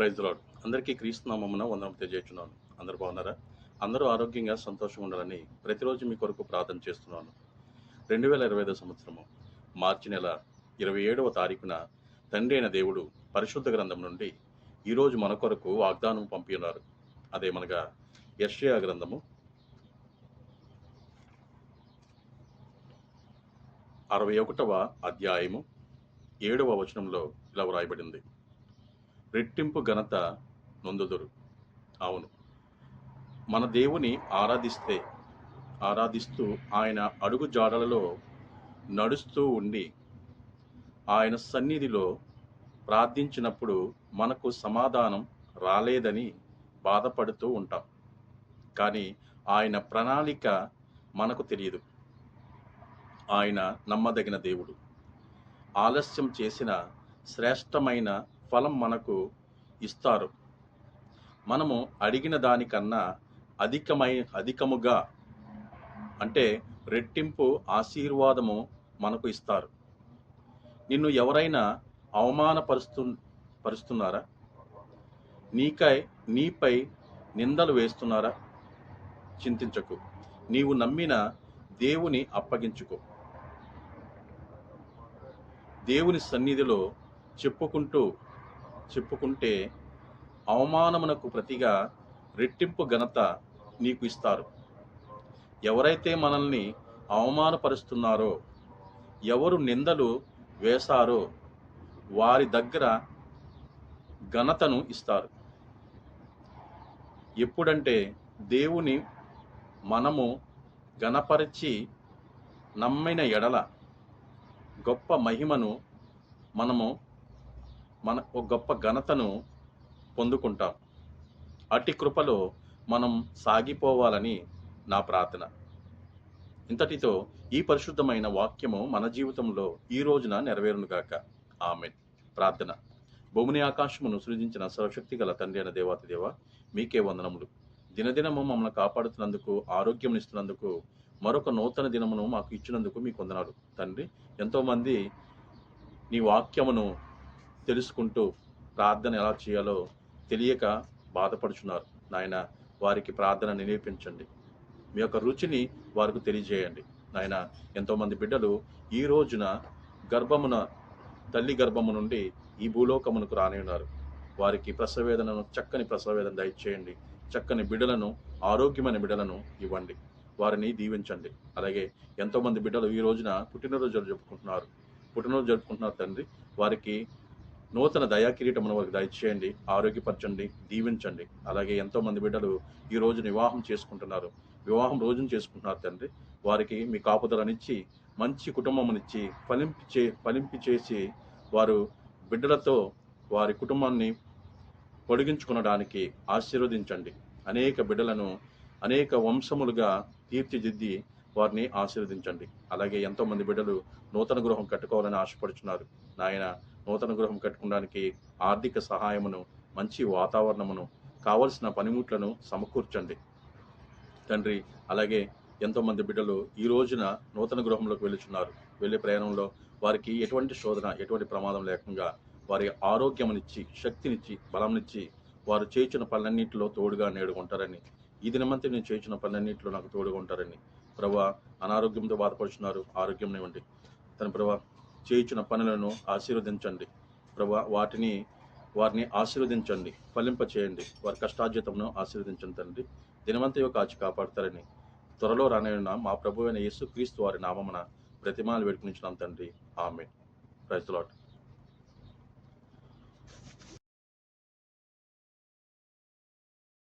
Praise lord అందరికీ క్రీస్తునామమున వందనం తెలియజేస్తున్నాను. అందరు బాగున్నారా? అందరూ ఆరోగ్యంగా సంతోషంగా ఉండాలని ప్రతిరోజు మీ కొరకు ప్రార్థన చేస్తున్నాను. రెండు వేల ఇరవై ఐదో సంవత్సరము మార్చి నెల ఇరవై ఏడవ తారీఖున తండ్రి అయిన దేవుడు పరిశుద్ధ గ్రంథం నుండి ఈరోజు మన కొరకు వాగ్దానం పంపి ఉన్నారు. అదేమనగా యర్షయా గ్రంథము అరవై ఒకటవ అధ్యాయము ఏడవ వచనంలో ఇలా వ్రాయబడింది. రెట్టింపు ఘనత నొందుదురు. అవును. మన దేవుని ఆరాధిస్తే ఆరాధిస్తూ ఆయన అడుగు జాడలలో నడుస్తూ ఉండి ఆయన సన్నిధిలో ప్రార్థించినప్పుడు మనకు సమాధానం రాలేదని బాధపడుతూ ఉంటాం. కానీ ఆయన ప్రణాళిక మనకు తెలియదు. ఆయన నమ్మదగిన దేవుడు. ఆలస్యం చేసిన శ్రేష్టమైన ఫలం మనకు ఇస్తారు. మనము అడిగిన దానికన్నా అధికమై అధికముగా అంటే రెట్టింపు ఆశీర్వాదము మనకు ఇస్తారు. నిన్ను ఎవరైనా అవమానపరుస్తు పరుస్తున్నారా? నీకై నీపై నిందలు వేస్తున్నారా? చింతించకు. నీవు నమ్మిన దేవుని అప్పగించుకో. దేవుని సన్నిధిలో చెప్పుకుంటూ చెప్పుకుంటే అవమానమునకు ప్రతిగా రెట్టింపు ఘనత నీకు ఇస్తారు. ఎవరైతే మనల్ని అవమానపరుస్తున్నారో ఎవరు నిందలు వేశారో వారి దగ్గర ఘనతను ఇస్తారు. ఎప్పుడంటే దేవుని మనము గణపరిచి నమ్మిన ఎడల గొప్ప మహిమను మనము మన ఒక గొప్ప ఘనతను పొందుకుంటాం. అట్టి కృపలో మనం సాగిపోవాలని నా ప్రార్థన. ఇంతటితో ఈ పరిశుద్ధమైన వాక్యము మన జీవితంలో ఈ రోజున నెరవేరునుగాక ఆమె ప్రార్థన. భూమిని ఆకాశమును సృజించిన సర్వశక్తి గల తండ్రి అయిన దేవాతి దేవ మీకే వందనములు. దినదినము మమ్మల్ని కాపాడుతున్నందుకు ఆరోగ్యం ఇస్తున్నందుకు మరొక నూతన దినమును మాకు ఇచ్చినందుకు మీకు వందనాలు. తండ్రి ఎంతోమంది నీ వాక్యమును తెలుసుకుంటూ ప్రార్థన ఎలా చేయాలో తెలియక బాధపడుచున్నారు. నాయన వారికి ప్రార్థన నిరూపించండి. మీ యొక్క రుచిని వారికి తెలియజేయండి. నాయన ఎంతోమంది బిడ్డలు ఈ రోజున గర్భమున తల్లి గర్భము నుండి ఈ భూలోకమునకు రాని ఉన్నారు. వారికి ప్రసవేదనను చక్కని ప్రసవేదన దయచేయండి. చక్కని బిడ్డలను ఆరోగ్యమైన బిడ్డలను ఇవ్వండి. వారిని దీవించండి. అలాగే ఎంతోమంది బిడ్డలు ఈ రోజున పుట్టినరోజులు జరుపుకుంటున్నారు. పుట్టినరోజు జరుపుకుంటున్నారు తండ్రి. వారికి నూతన దయాకిరీటం మన వారికి దయచేయండి ఆరోగ్యపరచండి దీవించండి. అలాగే ఎంతో మంది బిడ్డలు ఈ రోజు వివాహం చేసుకుంటున్నారు. వివాహం రోజున చేసుకుంటున్నారు తండ్రి. వారికి మీ కాపుదలనిచ్చి మంచి కుటుంబమునిచ్చి ఫలింపి చే ఫలింపి చేసి వారు బిడ్డలతో వారి కుటుంబాన్ని పొడిగించుకునడానికి ఆశీర్వదించండి. అనేక బిడ్డలను అనేక వంశములుగా తీర్చిదిద్ది వారిని ఆశీర్వదించండి. అలాగే ఎంతోమంది బిడ్డలు నూతన గృహం కట్టుకోవాలని ఆశపడుచున్నారు. నాయన నూతన గృహం కట్టుకోవడానికి ఆర్థిక సహాయమును మంచి వాతావరణమును కావలసిన పనిముట్లను సమకూర్చండి. తండ్రి అలాగే ఎంతోమంది బిడ్డలు ఈ రోజున నూతన గృహంలోకి వెళుచున్నారు వెళ్ళే ప్రయాణంలో వారికి ఎటువంటి శోధన ఎటువంటి ప్రమాదం లేకుండా వారి ఆరోగ్యమునిచ్చి శక్తినిచ్చి బలంనిచ్చి వారు చేయించిన పనులన్నింటిలో తోడుగా నేడుకుంటారని ఈ దినమంతా నేను చేయించిన పనులన్నింటిలో నాకు తోడుగా ఉంటారని ప్రభా అనారోగ్యంతో బాధపడుచున్నారు. ఆరోగ్యం ఇవ్వండి. తన ప్రభా చేయించిన పనులను ఆశీర్వదించండి. ప్రభా వాటిని వారిని ఆశీర్వదించండి. ఫలింప చేయండి. వారి కష్టార్జితమును ఆశీర్వదించండి తండ్రి. దినవంతయో కాచి కాపాడతారని త్వరలో రానైన మా ప్రభు అయిన యేసు క్రీస్తు వారి నామమున ప్రతిమాలు వేడుకునించున్నాం తండ్రి. ఆమె ప్రైజ్ లాట్